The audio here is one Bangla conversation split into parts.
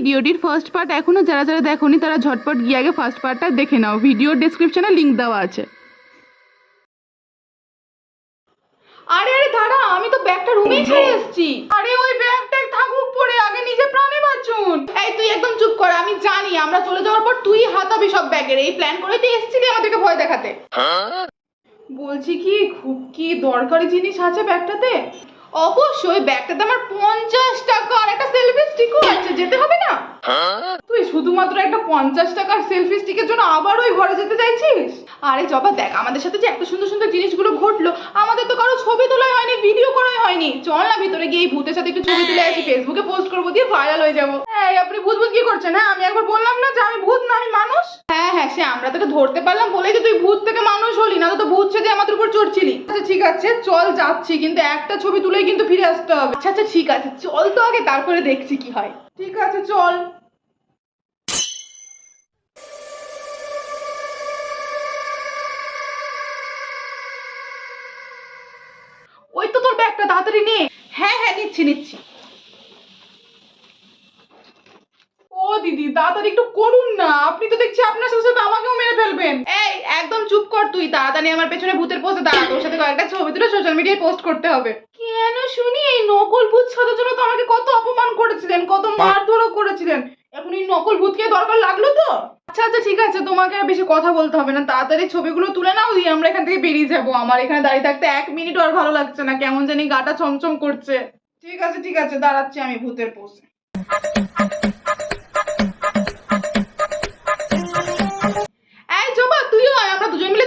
ভিডিওটির ফার্স্ট পার্ট এখনও যারা যারা দেখোনি তারা ঝটপট গিয়ে আগে ফার্স্ট পার্টটা দেখে নাও। ভিডিওর ডেসক্রিপশনে লিংক দেওয়া আছে। আরে আরে দাঁড়া আমি তো ব্যাগটা রুমেই ছেড়ে এসেছি। আরে ওই ব্যাগটা থাকুক পড়ে আগে নিজে প্রাণে বাঁচুন। এই তুই একদম চুপ কর আমি জানি আমরা চলে যাওয়ার পর তুই হাতাবি সব ব্যাগের। এই প্ল্যান করে তুই এসেছিলি আমাদেরকে ভয় দেখাতে। বলছি কি খুব কি দরকারি জিনিস আছে ব্যাগটাতে? অবশ্যই ব্যাগটাতে আমার পঞ্চাশ টাকা আর একটা সেলফি স্টিকও আছে যেতে হবে না তুই শুধুমাত্র একটা পঞ্চাশ টাকার সেলফি স্টিকের জন্য আবার ওই ঘরে যেতে চাইছিস? আরে জবা দেখ আমাদের সাথে যে এত সুন্দর সুন্দর জিনিসগুলো ঘটলো আমাদের তো কারও ছবি তোলাই হয়নি ভিডিও করাই হয়নি। চল না ভিতরে গিয়ে এই ভূতের সাথে একটু ছবি তুলে আসি ফেসবুকে পোস্ট করব দিয়ে ভাইরাল হয়ে যাব। এই আপনি ভূত ভূত কি করছেন হ্যাঁ? আমি একবার বললাম না যে আমি ভূত না আমি মানুষ? হ্যাঁ হ্যাঁ সে আমরা তোকে ধরতে পারলাম বলেই তো তুই ভূত থেকে মানুষ হলি না তো তো ভূত সেজে আমাদের উপর চড়ছিলি। আচ্ছা ঠিক আছে চল যাচ্ছি কিন্তু একটা ছবি তুলেই কিন্তু ফিরে আসতে হবে। আচ্ছা আচ্ছা ঠিক আছে চল তো আগে তারপরে দেখছি কি হয়। ঠিক আছে চল। ব্যাগটা তাড়াতাড়ি নে। হ্যাঁ হ্যাঁ নিচ্ছি নিচ্ছি। ও দিদি তাড়াতাড়ি একটু করুন না। আপনি তো দেখছি আপনার সাথে সাথে আমাকেও মেরে ফেলবেন। এই একদম চুপ কর তুই। তাড়াতাড়ি আমার পেছনে ভূতের পোস্টে দাঁড়া। তোর সাথে কয়েকটা ছবি তুলে সোশ্যাল মিডিয়ায় পোস্ট করতে হবে। কেন শুনি? এই নকল ভূত সাজার জন্য তো আমাকে কত অপমান করেছিলেন কত মারধরও করেছিলেন। এখন এই নকল ভূতকে দরকার লাগল তো? আচ্ছা আচ্ছা ঠিক আছে, তোমাকে আর বেশি কথা বলতে হবে না। তাড়াতাড়ি ছবিগুলো তুলে নাও, দিয়ে আমরা এখান থেকে বেরিয়ে যাব। আমার এখানে দাঁড়িয়ে থাকতে এক মিনিট আর ভালো লাগছে না। কেমন জানি গাটা ছমছম করছে। ঠিক আছে ঠিক আছে, দাঁড়াচ্ছি আমি ভূতের পোষে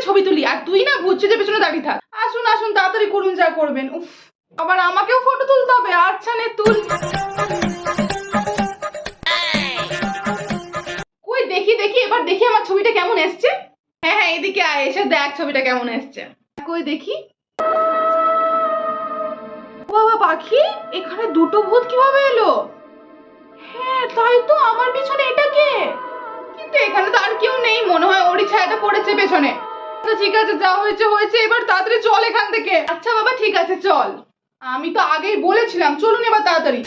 ছবি তুলি। আর তুই না যে পেছনে দাঁড়িয়ে থাক। আসুন আসুন, তাড়াতাড়ি করুন যা করবেন। উফ, আবার আমাকেও ফটো তুলতে হবে। আচ্ছা নে, তুল। ছবিটা কেমন এসছে? কই দেখি। বাবা, পাখি? এখানে দুটো ভূত কীভাবে এলো? হ্যাঁ তাই তো, আমার পিছনে এটা কে? কিন্তু এখানে তো আর কেউ নেই, মনে হয় ওরই ছায়াটা পড়েছে পেছনে। আচ্ছা ঠিক আছে, যা হয়েছে হয়েছে, এবার তাড়াতাড়ি চল এখান থেকে। আচ্ছা বাবা, ঠিক আছে, চল। আমি তো আগেই বলেছিলাম, চলুন এবার তাড়াতাড়ি।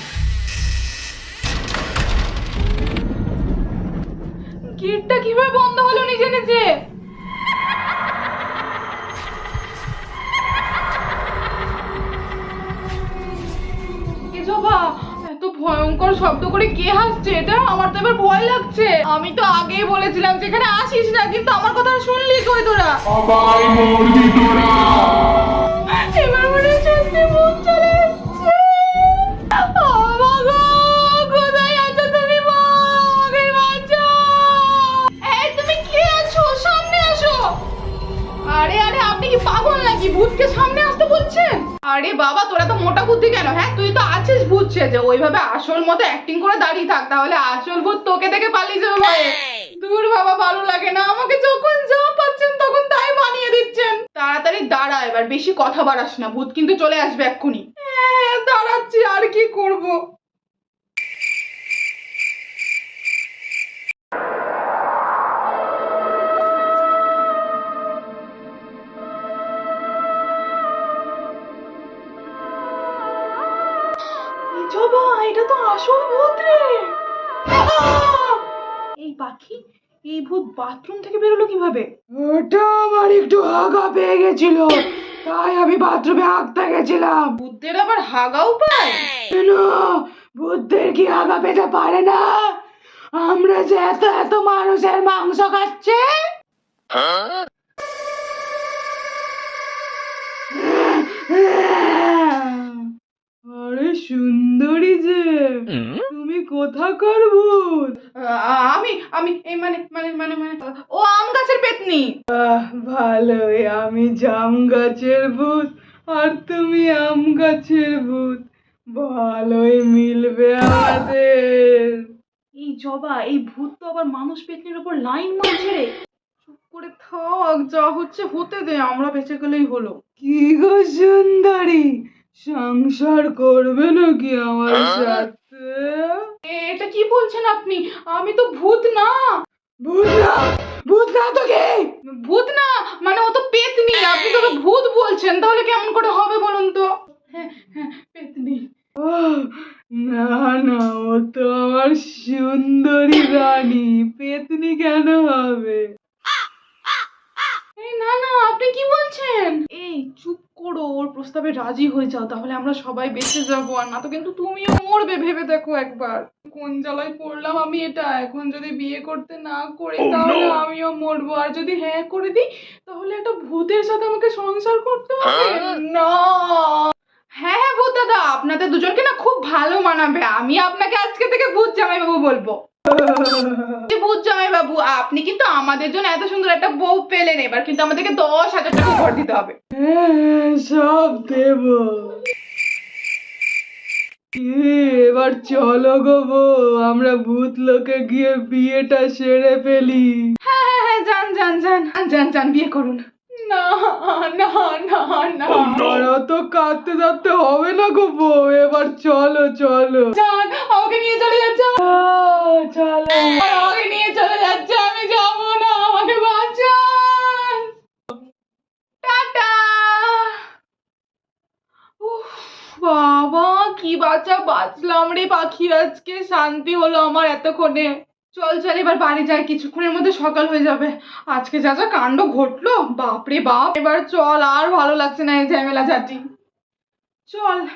গেটটা কীভাবে বন্ধ হলো নিজে নিজে? ভয়ঙ্কর শব্দ করে কে হাসছে? এটা আমার তো এবার ভয় লাগছে। আমি তো আগেই বলেছিলাম যে এখানে আসিস না কিন্তু আমার কথা শুনলি কই তোরা? সবাই মরবি তোরা। এবার বুদ্ধি কেন? হ্যাঁ তুই তো আছিস ভূত সেজে ওইভাবে আসল মতো অ্যাক্টিং করে দাঁড়িয়ে থাক তাহলে আসল ভূত তোকে দেখে পালিয়ে যাবে ভাই। দূর বাবা ভালো লাগে না। আমাকে যখন যা পাচ্ছেন তখন তাই বানিয়ে দিচ্ছেন। তাড়াতাড়ি দাঁড়া এবার বেশি কথা বাড়াস না ভূত কিন্তু চলে আসবে এক্ষুনি। হ্যাঁ দাঁড়াচ্ছি আর কি করব? এটা তো আসল ভূত রে এই পাখি এই ভূত বাথরুম থেকে বেরোলো কীভাবে? ওটা আমার একটু হাগা পেয়ে গেছিল তাই আমি বাথরুমে হাগতে গেছিলাম। ভূতদের আবার হাগাও পায়? কেন? ভূতদের কি হাগা পেতে পারে না? আমরা যে এত এত মানুষের মাংস খাচ্ছে? আরে সুন্দরী যে। কোথাকার ভূত? আমি আমি এই মানে মানে মানে মানে ও আম গাছের পেতনি। ভালোই আমি জাম গাছের ভূত আর তুমি আম গাছের ভূত। ভালোই মিলবে আমাদের। এই জবা এই ভূত তো আবার মানুষ পেতনির উপর লাইন মারছে রে। চুপ করে থাক যা হচ্ছে হতে দে আমরা বেঁচে গেলেই হলো। কি গো সুন্দরী সংসার করবে নাকি আমার সাথে? এটা কি বলছেন আপনি? আমি তো ভূত না। ভূত না? ভূত না তো কে? ভূত না? মানে ও তো পেতনি। আপনি তো ভূত বলছেন। তাহলে কেমন করে হবে বলুন তো? হ্যাঁ হ্যাঁ পেতনি। না না ও তো আমার সুন্দরী রানী। পেতনি কেন হবে? না আপনি কি বলছেন? এই চুপ করো ওর প্রস্তাবে রাজি হয়ে যাও তাহলে আমরা সবাই বেঁচে যাব। আর না তো কিন্তু তুমিও মরবে ভেবে দেখো একবার। কোন জ্বালায় পড়লাম আমি এটা? এখন যদি বিয়ে করতে না করি তাহলে আমিও মরবো। আর যদি হ্যাঁ করে দিই তাহলে একটা ভূতের সাথে আমাকে সংসার করতে হবে? না! হ্যাঁ হ্যাঁ ভূত দাদা আপনাদের দুজনকে না খুব ভালো মানাবে। আমি আপনাকে আজকে থেকে ভূত জামাইবাবু বলব। বাবু? আপনি কিন্তু আমাদের জন্য এত সুন্দর একটা বউ পেলেন এবার কিন্তু আমাদেরকে দশ হাজার টাকা ঘর দিতে হবে। হ্যাঁ সব দেব। এবার চলো গো বউ আমরা ভূত লোকে গিয়ে বিয়েটা সেরে ফেলি। হ্যাঁ হ্যাঁ হ্যাঁ যান যান যান যান যান বিয়ে করুন। না না না না। অত কাঁদতে কাঁদতে হবে না গো বউ এবার চলো চলো। যান আমাকে নিয়ে চলে যাচ্ছে বাবা, কি বাঁচা বাঁচলাম রে পাখি আজকে। শান্তি হলো আমার এতক্ষণে। চল চল, এবার বাড়ি যাই, কিছুক্ষণের মধ্যে সকাল হয়ে যাবে। আজকে যা যা কাণ্ড ঘটলো, বাপরে বাপ। এবার চল, আর ভালো লাগছে না এই ঝামেলা ঝাঁটি। চল।